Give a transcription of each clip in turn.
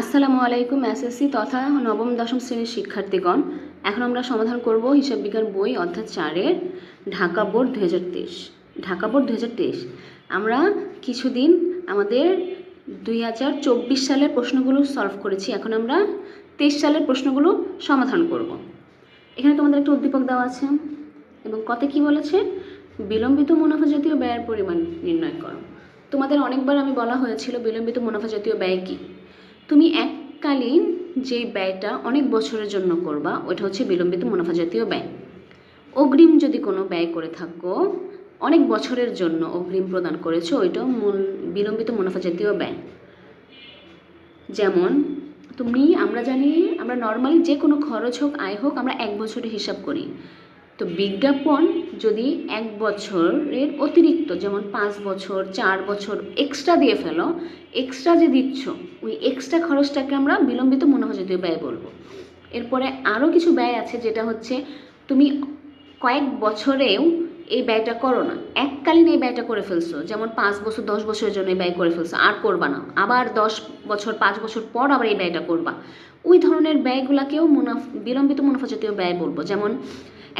আসসালামু আলাইকুম, এসএসসি তথা নবম দশম শ্রেণির শিক্ষার্থীগণ। এখন আমরা সমাধান করব হিসাব বিজ্ঞান বই অর্থাৎ চারের, ঢাকা বোর্ড দু হাজার তেইশ। ঢাকা বোর্ড দু হাজার তেইশ। আমরা কিছুদিন আমাদের দুই হাজার চব্বিশ সালের প্রশ্নগুলো সলভ করেছি, এখন আমরা তেইশ সালের প্রশ্নগুলো সমাধান করব। এখানে তোমাদের একটা উদ্দীপক দেওয়া আছে, এবং কতে কি বলেছে? বিলম্বিত মুনাফা জাতীয় ব্যয়ের পরিমাণ নির্ণয় করো। তোমাদের অনেকবার আমি বলা হয়েছিল বিলম্বিত মুনাফা জাতীয় ব্যয় কী? তুমি এককালীন যে ব্যয়টা অনেক বছরের জন্য করবা ওটা হচ্ছে বিলম্বিত মুনাফা জাতীয় ব্যয়। অগ্রিম যদি কোনো ব্যয় করে থাকো, অনেক বছরের জন্য অগ্রিম প্রদান করেছ, ওইটাও মূল বিলম্বিত মুনাফা জাতীয় ব্যয়। যেমন, তুমি, আমরা জানি, আমরা নর্মালি যে কোনো খরচ হোক, আয় হোক, আমরা এক বছরে হিসাব করি। তো বিজ্ঞাপন যদি এক বছরের অতিরিক্ত, যেমন পাঁচ বছর, চার বছর এক্সট্রা দিয়ে ফেলো এক্সট্রা যে দিচ্ছ, ওই এক্সট্রা খরচটাকে আমরা বিলম্বিত মুনাফা জাতীয় ব্যয় বলব। এরপরে আরও কিছু ব্যয় আছে, যেটা হচ্ছে তুমি কয়েক বছরেও এই ব্যয়টা করো না। এককালীন এই ব্যয়টা করে ফেলছো, যেমন পাঁচ বছর, দশ বছরের জন্য এই ব্যয় করে ফেলছো, আর করবা না। আবার দশ বছর, পাঁচ বছর পর আবার এই ব্যয়টা করবা। ওই ধরনের ব্যয়গুলোকেও মুনাফ, বিলম্বিত মুনাফা জাতীয় ব্যয় বলব। যেমন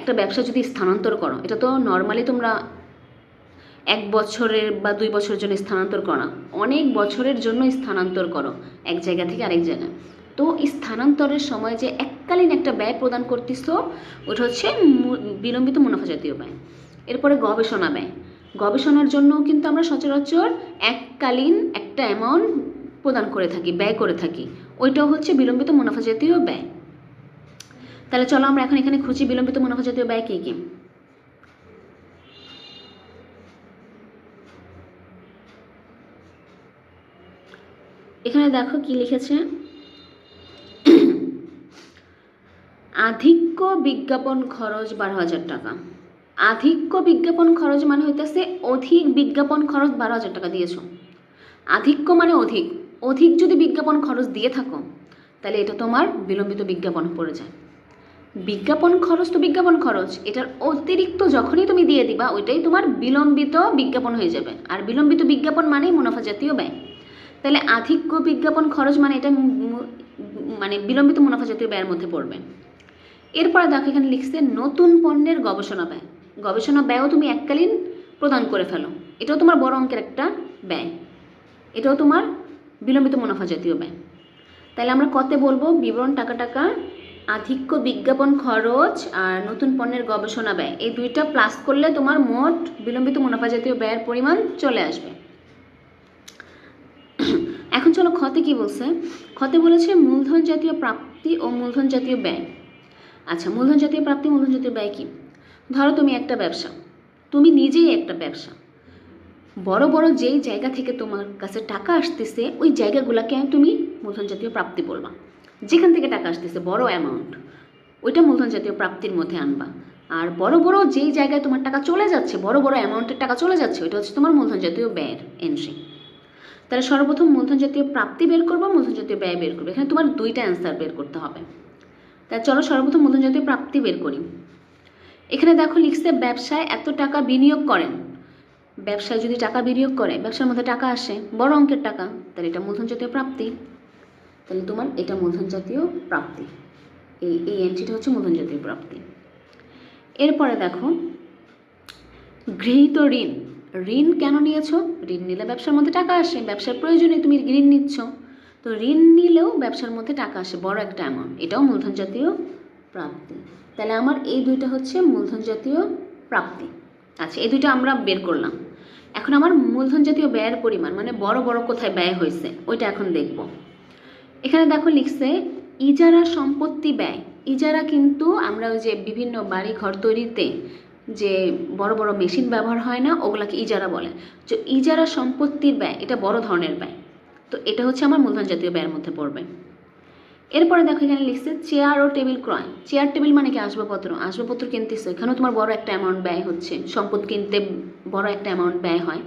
একটা ব্যবসা যদি স্থানান্তর করো, এটা তো নর্মালি তোমরা এক বছরের বা দুই বছরের জন্য স্থানান্তর করো না, অনেক বছরের জন্য স্থানান্তর করো, এক জায়গা থেকে আরেক জায়গায়। তো স্থানান্তরের সময় যে এককালীন একটা ব্যয় প্রদান করতেছো, ওটা হচ্ছে বিলম্বিত মুনাফা জাতীয় ব্যয়। এরপরে গবেষণা ব্যয়। গবেষণার জন্য কিন্তু আমরা সচরাচর এককালীন একটা অ্যামাউন্ট প্রদান করে থাকি, ব্যয় করে থাকি। ওইটাও হচ্ছে বিলম্বিত মুনাফা জাতীয় ব্যয়। তাহলে চলো আমরা এখন এখানে খুঁজি বিলম্বিত মুনাফা জাতীয় ব্যয় কী কী? এখানে দেখো কি লিখেছে? আধিক্য বিজ্ঞাপন খরচ বারো হাজার টাকা। আধিক্য বিজ্ঞাপন খরচ মানে হইতেছে অধিক বিজ্ঞাপন খরচ বারো হাজার টাকা দিয়েছ। আধিক্য মানে অধিক। অধিক যদি বিজ্ঞাপন খরচ দিয়ে থাকো, তাহলে এটা তোমার বিলম্বিত বিজ্ঞাপন পড়ে যায়। বিজ্ঞাপন খরচ তো বিজ্ঞাপন খরচ। এটার অতিরিক্ত যখনই তুমি দিয়ে দিবা, ওইটাই তোমার বিলম্বিত বিজ্ঞাপন হয়ে যাবে। আর বিলম্বিত বিজ্ঞাপন মানেই মুনাফা জাতীয় ব্যয়। তাহলে আধিক্য বিজ্ঞাপন খরচ মানে এটা মানে বিলম্বিত মুনাফা জাতীয় ব্যয়ের মধ্যে পড়বে। এরপরে দেখো, এখানে লিখছে নতুন পণ্যের গবেষণা ব্যয়। গবেষণা ব্যয়ও তুমি এককালীন প্রদান করে ফেলো। এটাও তোমার বড় অঙ্কের একটা ব্যয়। এটাও তোমার বিলম্বিত মুনাফা জাতীয় ব্যয়। তাহলে আমরা কতে বলব? বিবরণ টাকা টাকা আধিক্য বিজ্ঞাপন খরচ আর নতুন পণ্যের গবেষণা ব্যয়। এই দুইটা প্লাস করলে তোমার মোট বিলম্বিত মুনাফা জাতীয় ব্যয়ের পরিমাণ চলে আসবে। এখন চলো ক্ষতে কি বলছে? ক্ষতে বলেছে মূলধন জাতীয় প্রাপ্তি ও মূলধন জাতীয় ব্যয়। আচ্ছা মূলধন জাতীয় প্রাপ্তি, মূলধন জাতীয় ব্যয় কি? ধরো তুমি একটা ব্যবসা। তুমি নিজেই একটা ব্যবসা। বড় বড় যেই জায়গা থেকে তোমার কাছে টাকা আসতেছে, ওই জায়গাগুলোকে তুমি মূলধন জাতীয় প্রাপ্তি বলবা। যেখান থেকে টাকা আসতেছে বড় অ্যামাউন্ট ওইটা মূলধন জাতীয় প্রাপ্তির মধ্যে আনবা। আর বড় বড় যেই জায়গায় তোমার টাকা চলে যাচ্ছে, বড় বড় অ্যামাউন্টের টাকা চলে যাচ্ছে, ওইটা হচ্ছে তোমার মূলধন জাতীয় ব্যয়ের এন্ট্রি তাহলে সর্বপ্রথম মূলধন জাতীয় প্রাপ্তি বের করব, মূলধন জাতীয় ব্যয় বের করবে। এখানে তোমার দুইটা অ্যান্সার বের করতে হবে। তাই চলো সর্বপ্রথম মূলধন জাতীয় প্রাপ্তি বের করি। এখানে দেখো লিখছে, ব্যবসায় এত টাকা বিনিয়োগ করেন। ব্যবসায় যদি টাকা বিনিয়োগ করে, ব্যবসার মধ্যে টাকা আসে, বড় অঙ্কের টাকা, তাহলে এটা মূলধন জাতীয় প্রাপ্তি। তাহলে তোমার এটা মূলধন জাতীয় প্রাপ্তি। এই এই এন্ট্রিটা হচ্ছে মূলধন জাতীয় প্রাপ্তি। এরপরে দেখো, গৃহীত ঋণ। ঋণ কেন নিয়েছো? ঋণ নিলে ব্যবসার মধ্যে টাকা আসে, ব্যবসার প্রয়োজনে তুমি ঋণ নিচ্ছ। তো ঋণ নিলেও ব্যবসার মধ্যে টাকা আসে, বড় একটা অ্যামাউন্ট এটাও মূলধন জাতীয় প্রাপ্তি। তাহলে আমার এই দুইটা হচ্ছে মূলধন জাতীয় প্রাপ্তি। আচ্ছা এই দুইটা আমরা বের করলাম। এখন আমার মূলধন জাতীয় ব্যয়ের পরিমাণ মানে বড় বড় কোথায় ব্যয় হয়েছে, ওইটা এখন দেখব। এখানে দেখো লিখছে, ইজারা সম্পত্তি ব্যয়। ইজারা কিন্তু আমরা ওই যে বিভিন্ন বাড়ি ঘর তৈরিতে যে বড় বড় মেশিন ব্যবহার হয় না, ওগুলাকে ইজারা বলে। তো ইজারা সম্পত্তির ব্যয়, এটা বড় ধরনের ব্যয়। তো এটা হচ্ছে আমার মূলধন জাতীয় ব্যয়ের মধ্যে পড়বে। এরপরে দেখো এখানে লিখছে, চেয়ার ও টেবিল ক্রয়। চেয়ার, টেবিল মানে কি? আসবাবপত্র। আসবাবপত্র কিনতেছো এখানেও তোমার বড় একটা অ্যামাউন্ট ব্যয় হচ্ছে। সম্পদ কিনতে বড় একটা অ্যামাউন্ট ব্যয় হয়।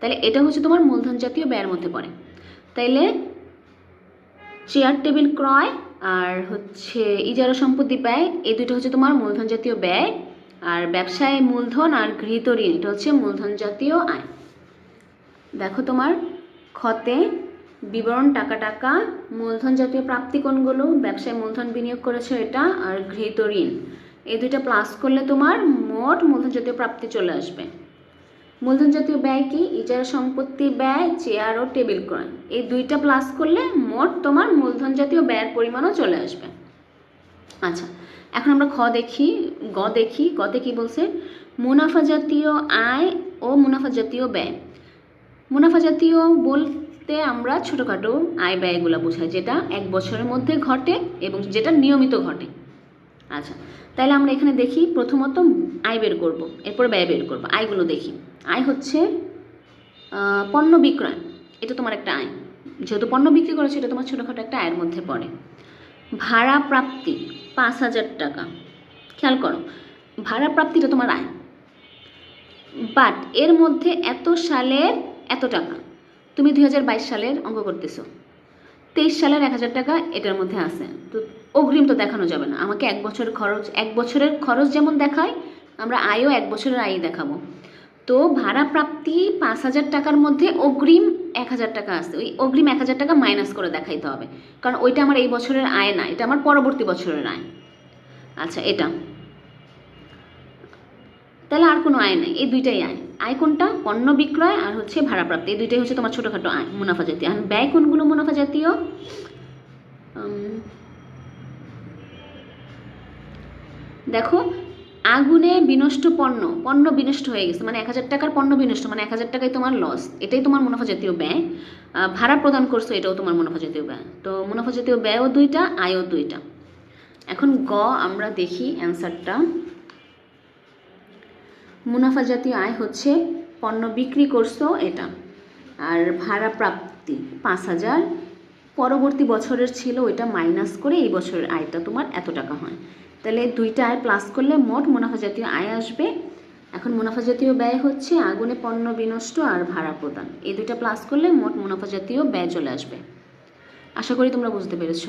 তাহলে এটা হচ্ছে তোমার মূলধন জাতীয় ব্যয়ের মধ্যে পড়ে। তাইলে চেয়ার টেবিল ক্রয় আর হচ্ছে ইজারা সম্পত্তি ব্যয় এই দুটো হচ্ছে তোমার মূলধন জাতীয় ব্যয় আর ব্যবসায় মূলধন আর গৃহীত ঋণ, এটা হচ্ছে মূলধন জাতীয় আয়। দেখো তোমার ক্ষতে বিবরণ, টাকা টাকা, মূলধন জাতীয় প্রাপ্তি কোনগুলো, ব্যবসায় মূলধন বিনিয়োগ করেছ এটা আর গৃহীত ঋণ। এই দুইটা প্লাস করলে তোমার মোট মূলধন জাতীয় প্রাপ্তি চলে আসবে। মূলধন জাতীয় ব্যয় কি? ইজারা সম্পত্তি ব্যয় চেয়ার ও টেবিল ক্রয়। এই দুইটা প্লাস করলে মোট তোমার মূলধন জাতীয় ব্যয়ের পরিমাণও চলে আসবে। আচ্ছা এখন আমরা খ দেখি, গ দেখি, গতে কি বলছে? মুনাফা জাতীয় আয় ও মুনাফা জাতীয় ব্যয়। মুনাফা জাতীয় বলতে আমরা ছোটোখাটো আয় ব্যয়গুলো বোঝাই, যেটা এক বছরের মধ্যে ঘটে এবং যেটা নিয়মিত ঘটে। আচ্ছা তাহলে আমরা এখানে দেখি প্রথমত আয় বের করব, এরপর ব্যয় বের করব। আয়গুলো দেখি। আয় হচ্ছে পণ্য বিক্রয়। এটা তোমার একটা আয়। যেহেতু পণ্য বিক্রি করেছে, এটা তোমার ছোটোখাটো একটা আয়ের মধ্যে পড়ে। ভাড়া প্রাপ্তি, পাঁচ হাজার টাকা। খেয়াল করো, ভাড়া প্রাপ্তিটা তোমার আয়। বাট এর মধ্যে এত সালের এত টাকা। তুমি দুই হাজার বাইশ সালের অঙ্ক করতেছো। তেইশ সালের এক হাজার টাকা এটার মধ্যে আছে। তো অগ্রিম তো দেখানো যাবে না। আমাকে এক বছরের খরচ, এক বছরের খরচ যেমন দেখায়, আমরা আয়ও এক বছরের আয় দেখাবো। তো ভাড়া প্রাপ্তি পাঁচ হাজার টাকার মধ্যে অগ্রিম এক হাজার টাকা আছে ওই অগ্রিম এক হাজার টাকা মাইনাস করে দেখাইতে হবে। কারণ ওইটা আমার এই বছরের আয় না, এটা আমার পরবর্তী বছরের আয়। আচ্ছা এটা। তাহলে আর কোনো আয় নেই, এই দুইটাই আয়। আয় কোনটা? পণ্য বিক্রয় আর হচ্ছে ভাড়া প্রাপ্তি। এই দুইটাই হচ্ছে তোমার ছোটোখাটো আয়, মুনাফা জাতীয়। আর ব্যয় কোনগুলো মুনাফা জাতীয়? দেখো আগুনে বিনষ্ট পণ্য পণ্য বিনষ্ট হয়ে গেছে মানে এক হাজার টাকার পণ্য বিনষ্ট মানে এক হাজার টাকাই তোমার লস এটাই তোমার মুনাফা জাতীয় ব্যয়। ভাড়া প্রদান করছ, এটাও তোমার মুনাফা জাতীয় ব্যয়। তো মুনাফা জাতীয় ব্যয়ও দুইটা, আয়ও দুইটা। এখন গ, আমরা দেখি অ্যান্সারটা। মুনাফা জাতীয় আয় হচ্ছে, পণ্য বিক্রি করছ, এটা। আর ভাড়া প্রাপ্তি, পাঁচ হাজার। পরবর্তী বছরের ছিল, ওইটা মাইনাস করে এই বছরের আয়টা তোমার এত টাকা হয়। তাহলে দুইটা আয় প্লাস করলে মোট মুনাফা জাতীয় আয় আসবে। এখন মুনাফা জাতীয় ব্যয় হচ্ছে আগুনে পণ্য বিনষ্ট আর ভাড়া প্রদান। এই দুইটা প্লাস করলে মোট মুনাফা জাতীয় ব্যয় চলে আসবে। আশা করি তোমরা বুঝতে পেরেছ।